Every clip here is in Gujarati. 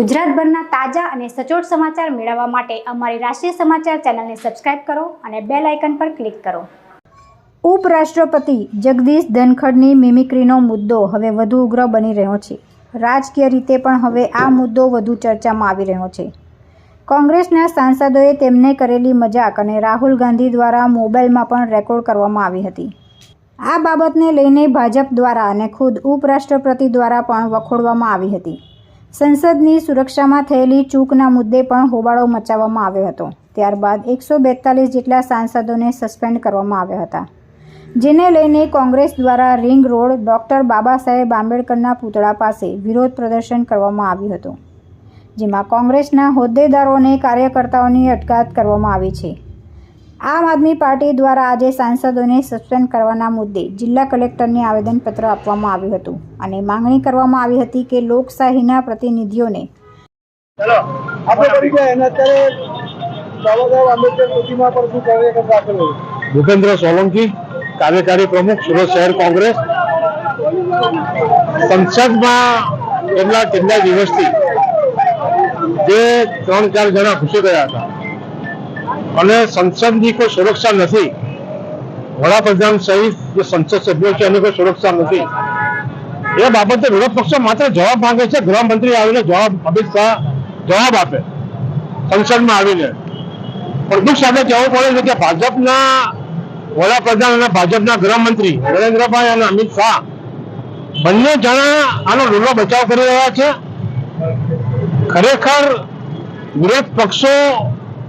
ગુજરાતભરના તાજા અને સચોટ સમાચાર મેળવવા માટે અમારી રાષ્ટ્રીય સમાચાર ચેનલને સબસ્ક્રાઇબ કરો અને બેલ આઇકન પર ક્લિક કરો. ઉપરાષ્ટ્રપતિ જગદીશ ધનખડની મિમિક્રીનો મુદ્દો હવે વધુ ઉગ્ર બની રહ્યો છે. રાજકીય રીતે પણ હવે આ મુદ્દો વધુ ચર્ચામાં આવી રહ્યો છે. કોંગ્રેસના સાંસદોએ તેમને કરેલી મજાક અને રાહુલ ગાંધી દ્વારા મોબાઈલમાં પણ રેકોર્ડ કરવામાં આવી હતી. આ બાબતને લઈને ભાજપ દ્વારા અને ખુદ ઉપરાષ્ટ્રપતિ દ્વારા પણ વખોડવામાં આવી હતી. સંસદની સુરક્ષામાં થયેલી ચૂકના મુદ્દે પણ હોબાળો મચાવવામાં આવ્યો હતો. ત્યારબાદ એકસો બેતાલીસ જેટલા સાંસદોને સસ્પેન્ડ કરવામાં આવ્યા હતા. જેને લઈને કોંગ્રેસ દ્વારા ring road doctor Baba Saheb આંબેડકરના પૂતળા પાસે વિરોધ પ્રદર્શન કરવામાં આવ્યું હતું, જેમાં કોંગ્રેસના હોદ્દેદારો અને કાર્યકર્તાઓની અટકાયત કરવામાં આવી છે. આમ આદમી પાર્ટી દ્વારા આજે સાંસદોને સસ્પેન્ડ કરવાના મુદ્દે જિલ્લા કલેક્ટરને આવેદનપત્ર આપવામાં આવ્યું હતું અને માંગણી કરવામાં આવી હતી કે લોકશાહીના પ્રતિનિધિઓને ભૂપેન્દ્ર સોલંકી કાર્યકારી પ્રમુખ સુરત શહેર કોંગ્રેસ. સંસદમાં કેટલા કેટલા દિવસથી જે ત્રણ ચાર જણા ઘૂસી ગયા હતા. અને સંસદની કોઈ સુરક્ષા નથી. વડાપ્રધાન સહિત જે સંસદ સભ્યો છે, એની કોઈ સુરક્ષા નથી. એ બાબતે વિરોધ પક્ષો માત્ર જવાબ માંગે છે, ગૃહમંત્રી આવીને જવાબ, અમિત શાહ જવાબ આપે સંસદમાં આવીને. પણ દુઃખ સાથે કહેવું પડે છે કે ભાજપના વડાપ્રધાન અને ભાજપના ગૃહમંત્રી નરેન્દ્રભાઈ અને અમિત શાહ બંને જણા આનો લૂલો બચાવ કરી રહ્યા છે. ખરેખર વિરોધ પક્ષો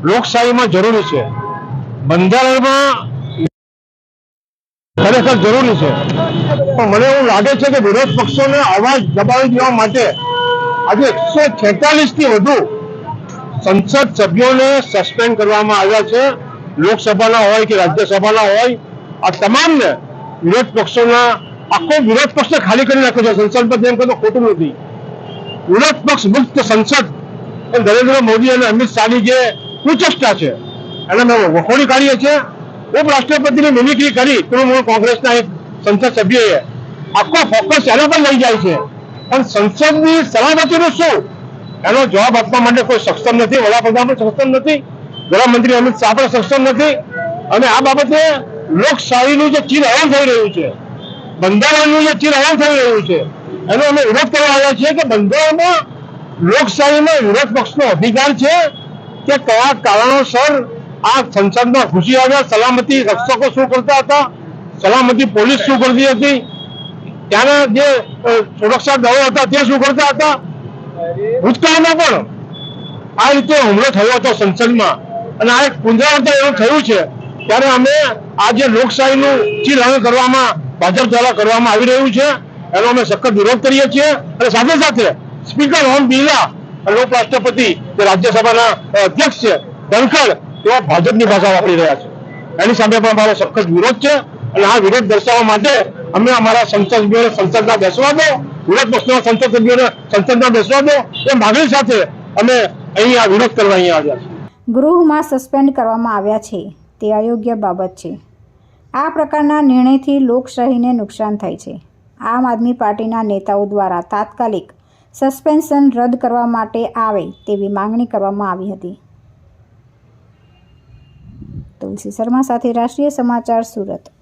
લોકશાહીમાં જરૂરી છે. બંધારણમાં ખરેખર જરૂરી છે. પણ મને એવું લાગે છે કે વિરોધ પક્ષોને અવાજ દબાવી દેવા માટે આજે એકસો છેતાલીસથી વધુ સંસદ સભ્યોને સસ્પેન્ડ કરવામાં આવ્યા છે. લોકસભાના હોય કે રાજ્યસભાના હોય, આ તમામને વિરોધ પક્ષોના આખો વિરોધ પક્ષને ખાલી કરી નાખ્યો છે. સંસદ પર એમ કહેતો ખોટું નથી. વિરોધ પક્ષ મુક્ત સંસદ નરેન્દ્ર મોદી અને અમિત શાહની જે કુચેષ્ટા છે. અને અમે વખોડી કાઢીએ છીએ. ઉપરાષ્ટ્રપતિની મિમિક્રી કરી તૃણમૂળ કોંગ્રેસના એક સંસદ સભ્યએ. આખો ફોકસ એના પર લઈ જાય છે. પણ સંસદની સલામતીનું શું? એનો જવાબ આપવા માટે કોઈ સક્ષમ નથી, વડાપ્રધાન પણ સક્ષમ નથી, ગૃહમંત્રી અમિત શાહ પણ સક્ષમ નથી. અને આ બાબતે લોકશાહીનું જે ચીર હરણ થઈ રહ્યું છે, બંધારણનું જે ચીર હરણ થઈ રહ્યું છે, એનો અમે વિરોધ કરવા આવ્યા છીએ કે બંધારણમાં લોકશાહીમાં વિરોધ પક્ષનો અધિકાર છે કે કયા કારણોસર આ સંસદમાં ઘૂસી આવ્યા? સલામતી રક્ષકો શું કરતા હતા? સલામતી પોલીસ શું કરતી હતી? ત્યાંના જે સુરક્ષા દળો હતા તે શું કરતા હતા? ભૂતકાળમાં પણ આ રીતે હુમલો થયો હતો સંસદમાં. અને આ એક પુનરાવર્તન એવું થયું છે, ત્યારે અમે આ જે લોકશાહીનું ચીરહરણ કરવામાં, ભાજપ દ્વારા કરવામાં આવી રહ્યું છે, એનો અમે સખત વિરોધ કરીએ છીએ. અને સાથે સાથે સ્પીકર ઓમ બિરલા ઉપરાષ્ટ્રપતિ જે રાજ્યસભાના અધ્યક્ષ છે, ધનખડ, તેઓ ભાજપની ભાષા વાપરી રહ્યા છે. એની સામે પણ અમારો સખત વિરોધ છે અને આ વિરોધ દર્શાવવા માટે અમે અમારા સંસદ સભ્યોને સંસદમાં બેસવા દો, વિરોધ પક્ષના સંસદ સભ્યોને બેસવા દો, એ માગણી સાથે અમે અહીં આ વિરોધ કરવા અહીંયા આવ્યા છીએ. ગૃહમાં સસ્પેન્ડ કરવામાં આવ્યા છે, તે અયોગ્ય બાબત છે. આ પ્રકારના નિર્ણયથી લોકશાહીને નુકસાન થાય છે. આમ આદમી પાર્ટીના નેતાઓ દ્વારા તાત્કાલિક સસ્પેન્શન રદ કરવા માટે આવે તેવી માંગણી કરવામાં આવી હતી. તુલસી શર્મા સાથે રાષ્ટ્રીય સમાચાર સુરત.